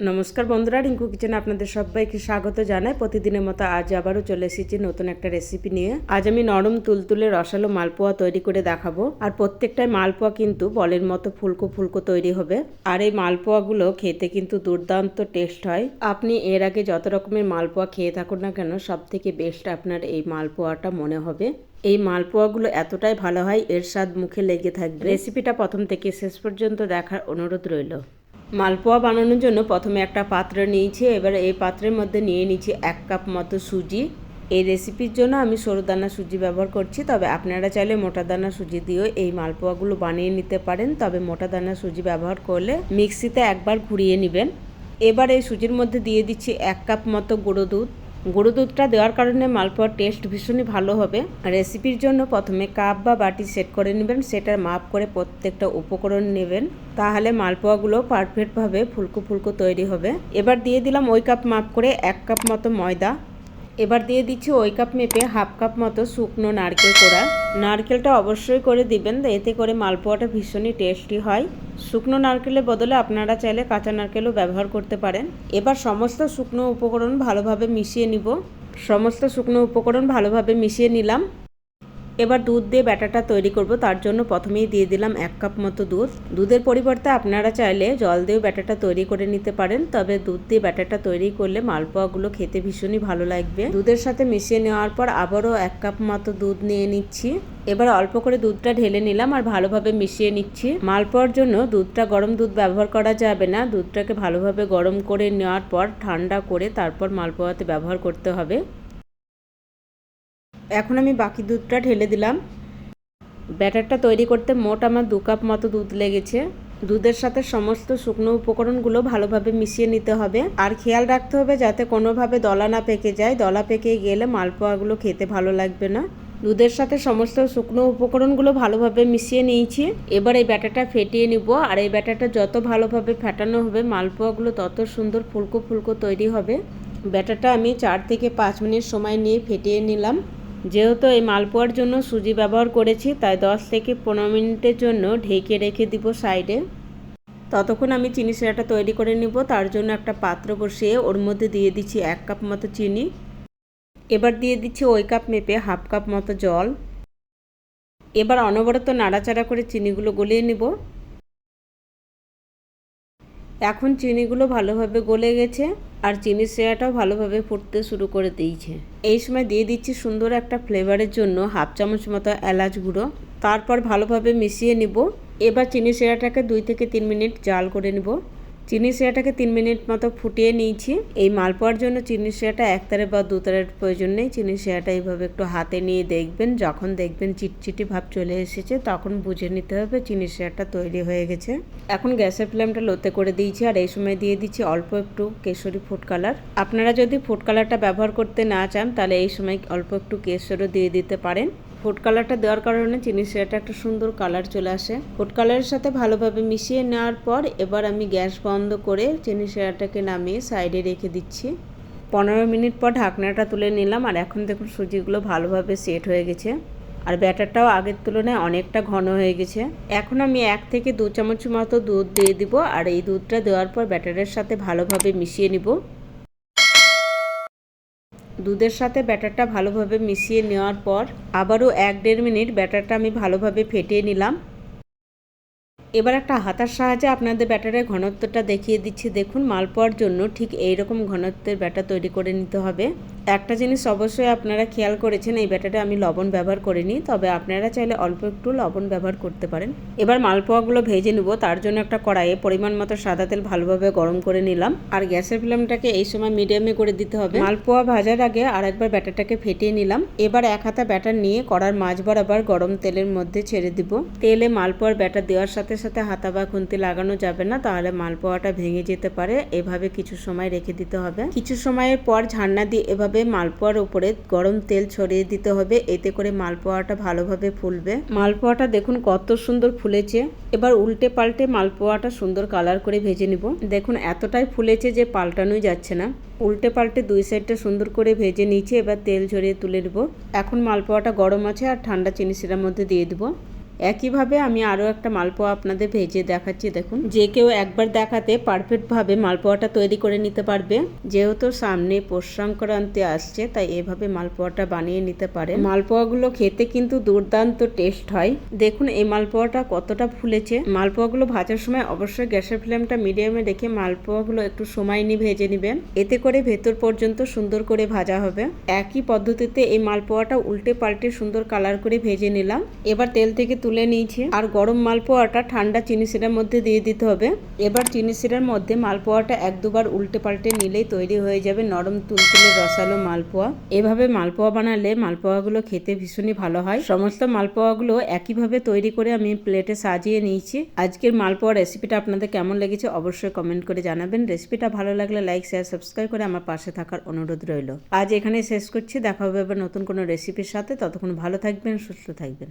নমস্কার বন্ধুরা, রিঙ্কু কিচেনে আপনাদের সবাইকে স্বাগত জানাই। প্রতিদিনের মতো আজ আবারও চলে এসেছি নতুন একটা রেসিপি নিয়ে। আজ আমি নরম তুলতুলে রসালো মালপোয়া তৈরি করে দেখাবো। আর প্রত্যেকটাই মালপোয়া কিন্তু বলের মতো ফুলকো ফুলকো তৈরি হবে। আর এই মালপোয়াগুলো খেতে কিন্তু দুর্দান্ত টেস্ট হয়। আপনি এর আগে যত রকমের মালপোয়া খেয়ে থাকুন না কেন সব থেকে বেস্ট আপনার এই মালপোয়াটা মনে হবে। এই মালপোয়াগুলো এতটাই ভালো হয়, এর স্বাদ মুখে লেগে থাকবে। রেসিপিটা প্রথম থেকে শেষ পর্যন্ত দেখার অনুরোধ রইল। মালপোয়া বানানোর জন্য প্রথমে একটা পাত্র নিয়েছি, এবার এই পাত্রের মধ্যে নিয়ে নিচ্ছি এক কাপ মতো সুজি। এই রেসিপির জন্য আমি সরু দানা সুজি ব্যবহার করছি, তবে আপনারা চাইলে মোটা দানা সুজি দিয়েও এই মালপোয়াগুলো বানিয়ে নিতে পারেন, তবে মোটা দানা সুজি ব্যবহার করলে মিক্সিতে একবার ঘুরিয়ে নেবেন। এবার এই সুজির মধ্যে দিয়ে দিচ্ছি এক কাপ মতো গুঁড়ো দুধ। গুঁড়ো দুধটা দেওয়ার কারণে মালপোয়ার টেস্ট ভীষণই ভালো হবে। রেসিপির জন্য প্রথমে কাপ বা বাটি সেট করে নেবেন। সেটার মাপ করে প্রত্যেকটা উপকরণ নেবেন। তাহলে মালপোয়াগুলো পারফেক্টভাবে ফুলকো ফুলকো তৈরি হবে। এবার দিয়ে দিলাম ওই কাপ মাপ করে এক কাপ মতো ময়দা। এবার দিয়ে দিচ্ছি ওই কাপ মেপে হাফ কাপ মতো শুকনো নারকেল কোড়া। নারকেলটা অবশ্যই করে দিবেন এতে করে মালপোয়াটা ভীষণই টেস্টি হয়। শুকনো নারকেলের বদলে আপনারা চাইলে কাঁচা নারকেলও ব্যবহার করতে পারেন। এবার সমস্ত শুকনো উপকরণ ভালোভাবে মিশিয়ে নিব। সমস্ত শুকনো উপকরণ ভালোভাবে মিশিয়ে নিলাম। এবার দুধ দিয়ে ব্যাটারটা তৈরি করব, তার জন্য প্রথমেই দিয়ে দিলাম এক কাপ মতো দুধ। দুধের পরিবর্তে আপনারা চাইলে জল দিয়েও ব্যাটারটা তৈরি করে নিতে পারেন, তবে দুধ দিয়ে ব্যাটারটা তৈরি করলে মালপোয়াগুলো খেতে ভীষণই ভালো লাগবে। দুধের সাথে মিশিয়ে নেওয়ার পর আবারও এক কাপ মতো দুধ নিয়ে নিচ্ছি। এবার অল্প করে দুধটা ঢেলে নিলাম আর ভালোভাবে মিশিয়ে নিচ্ছি। মালপোয়ার জন্য দুধটা গরম দুধ ব্যবহার করা যাবে না, দুধটাকে ভালোভাবে গরম করে নেওয়ার পর ঠান্ডা করে তারপর মালপোয়াতে ব্যবহার করতে হবে। এখন আমি বাকি দুধটা ঢেলে দিলাম। ব্যাটারটা তৈরি করতে মোট আমার দু কাপ মতো দুধ লেগেছে। দুধের সাথে সমস্ত শুকনো উপকরণগুলো ভালোভাবে মিশিয়ে নিতে হবে। আর খেয়াল রাখতে হবে যাতে কোনোভাবে দলা না পেকে যায়। দলা পেকে গেলে মালপোয়াগুলো খেতে ভালো লাগবে না। দুধের সাথে সমস্ত শুকনো উপকরণগুলো ভালোভাবে মিশিয়ে নিয়েছি। এবার এই ব্যাটারটা ফেটিয়ে নিব। আর এই ব্যাটারটা যত ভালোভাবে ফেটানো হবে, মালপোয়াগুলো তত সুন্দর ফুলকো ফুলকো তৈরি হবে। ব্যাটারটা আমি চার থেকে পাঁচ মিনিট সময় নিয়ে ফেটিয়ে নিলাম। যেহেতু এই মালপোয়ার জন্য সুজি ব্যবহার করেছি, তাই দশ থেকে পনেরো মিনিটের জন্য ঢেকে রেখে দিব সাইডে। ততক্ষণ আমি চিনি সেরাটা তৈরি করে নিব। তার জন্য একটা পাত্র বসিয়ে ওর মধ্যে দিয়ে দিচ্ছি এক কাপ মতো চিনি। এবার দিয়ে দিচ্ছি ওই কাপ মেপে হাফ কাপ মতো জল। এবার অনবরত নাড়াচাড়া করে চিনিগুলো গলিয়ে নিব। এখন চিনিগুলো ভালোভাবে গলে গেছে। আর চিনি সেয়াটাও ভালোভাবে ফুটতে শুরু করে দিয়েছে। এই সময় দিয়ে দিচ্ছি সুন্দর একটা ফ্লেভারের জন্য হাফ চামচ মতো এলাচ গুঁড়ো। তারপর ভালোভাবে মিশিয়ে নিব। এবার চিনি সেরাটাকে দুই থেকে তিন মিনিট জাল করে নিব। চিনি সেরাটাকে তিন মিনিট মতো ফুটিয়ে নিয়েছি। এই মাল মালপোয়ার জন্য চিনি সেরাটা একতারে বা দু দুতারের প্রয়োজন নেই। চিনি সেরাটা এইভাবে একটু হাতে নিয়ে দেখবেন, যখন দেখবেন চিটচিটি ভাব চলে এসেছে, তখন বুঝে নিতে হবে চিনি সেরাটা তৈরি হয়ে গেছে। এখন গ্যাসের ফ্লেমটা লোতে করে দিয়েছি আর এই সময় দিয়ে দিচ্ছি অল্প একটু কেশরি ফুড কালার। আপনারা যদি ফুড কালারটা ব্যবহার করতে না চান, তাহলে এই সময় অল্প একটু কেশরও দিয়ে দিতে পারেন। ফুড কালারটা দেওয়ার কারণে চিনি সেরাটা একটা সুন্দর কালার চলে আসে। ফুড কালারের সাথে ভালোভাবে মিশিয়ে নেওয়ার পর এবার আমি গ্যাস বন্ধ করে চিনি সেরাটাকে নামিয়ে সাইডে রেখে দিচ্ছি। পনেরো মিনিট পর ঢাকনাটা তুলে নিলাম আর এখন দেখুন সুজিগুলো ভালোভাবে সেট হয়ে গেছে। আর ব্যাটারটাও আগের তুলনায় অনেকটা ঘন হয়ে গেছে। এখন আমি এক থেকে দু চামচ মতো দুধ দিয়ে দিব আর এই দুধটা দেওয়ার পর ব্যাটারের সাথে ভালোভাবে মিশিয়ে নিব। দুধের সাথে ব্যাটারটা ভালোভাবে মিশিয়ে নেওয়ার পর আবারও এক দেড় মিনিট ব্যাটারটা আমি ভালোভাবে ফেটিয়ে নিলাম। এবার একটা হাতার সাহায্যে আপনাদের ব্যাটারের ঘনত্বটা দেখিয়ে দিচ্ছি। দেখুন, মালপোয়ার জন্য ঠিক এই রকম ঘনত্বের ব্যাটার তৈরি করে নিতে হবে। একটা জিনিস অবশ্যই আপনারা খেয়াল করেছেন, এই ব্যাটারে আমি লবণ ব্যবহার করিনি, তবে আপনারা চাইলে অল্প একটু লবণ ব্যবহার করতে পারেন। এবার মালপোয়াগুলো ভেজে নেব, তার জন্য একটা কড়াইয়ে পরিমাণ মতো সাদা তেল ভালোভাবে গরম করে নিলাম। আর গ্যাসের ফ্লেমটাকে এই সময় মিডিয়ামে করে দিতে হবে। মালপোয়া ভাজার আগে আরেকবার ব্যাটারটাকে ফেটিয়ে নিলাম। এবার এক হাতা ব্যাটার নিয়ে কড়ার মাছ বরাবর গরম তেলের মধ্যে ছেড়ে দিব। তেলে মালপোয়ার ব্যাটার দেওয়ার সাথে সাথে হাতা বা খুন্তি লাগানো যাবে না, তাহলে মালপোয়াটা ভেঙে যেতে পারে। এভাবে কিছু সময় রেখে দিতে হবে। কিছু সময়ের পর ঝান্না দিয়ে এভাবে মালপোয়ার উপরে গরম তেল ছড়িয়ে দিতে হবে। এতে করে মালপোয়াটা ভালোভাবে ফুলবে। মালপোয়াটা দেখুন কত সুন্দর ফুলেছে। এবার উল্টে পাল্টে মালপোয়াটা সুন্দর কালার করে ভেজে নিব। দেখুন এতটাই ফুলেছে যে পাল্টানোই যাচ্ছে না। উল্টে পাল্টে দুই সাইডটা সুন্দর করে ভেজে নিয়েছি, এবার তেল ঝরিয়ে তুলে নেব। এখন মালপোয়াটা গরম আছে আর ঠান্ডা চিনি শিরার মধ্যে দিয়ে দেবো। একইভাবে আমি আরও একটা মালপোয়া আপনাদের ভেজে দেখাচ্ছি, দেখুন। যে কেউ একবার দেখাতে পারফেক্টভাবে মালপোয়াটা তৈরি করে নিতে পারবে। যেহেতু সামনে পৌষ সংক্রান্তি আসছে, তাই এভাবে মালপোয়াটা বানিয়ে নিতে পারে। মালপোয়াগুলো খেতে কিন্তু দুর্দান্ত টেস্ট হয়। দেখুন, এই মালপোয়াটা কতটা ফুলেছে। মালপোয়াগুলো ভাজার সময় অবশ্যই গ্যাসের ফ্লেমটা মিডিয়ামে রেখে মালপোয়াগুলো একটু সময় নিয়ে ভেজে নেবেন। এতে করে ভেতর পর্যন্ত সুন্দর করে ভাজা হবে। একই পদ্ধতিতে এই মালপোয়াটা উল্টে পাল্টে সুন্দর কালার করে ভেজে নিলাম। এবার তেল থেকে তুলে নিয়েছি। আর গরম মালপোয়াটা ঠান্ডা চিনি শিরার মধ্যে দিয়ে দিতে হবে। এবার চিনি শিরার মধ্যে মালপোয়াটা এক দুবার উল্টে পাল্টে নিলেই তৈরি হয়ে যাবে নরম তুলতুলে রসালো মালপোয়া। এভাবে মালপোয়া বানালে মালপোয়াগুলো খেতে ভীষণই ভালো হয়। সমস্ত মালপোয়াগুলো একইভাবে তৈরি করে আমি প্লেটে সাজিয়ে নিয়েছি। আজকের মালপোয়া রেসিপিটা আপনাদের কেমন লেগেছে অবশ্যই কমেন্ট করে জানাবেন। রেসিপিটা ভালো লাগলে লাইক, শেয়ার, সাবস্ক্রাইব করে আমার পাশে থাকার অনুরোধ রইল। আজ এখানে শেষ করছি। দেখা হবে এবার নতুন কোনো রেসিপির সাথে। ততক্ষণ ভালো থাকবেন, সুস্থ থাকবেন।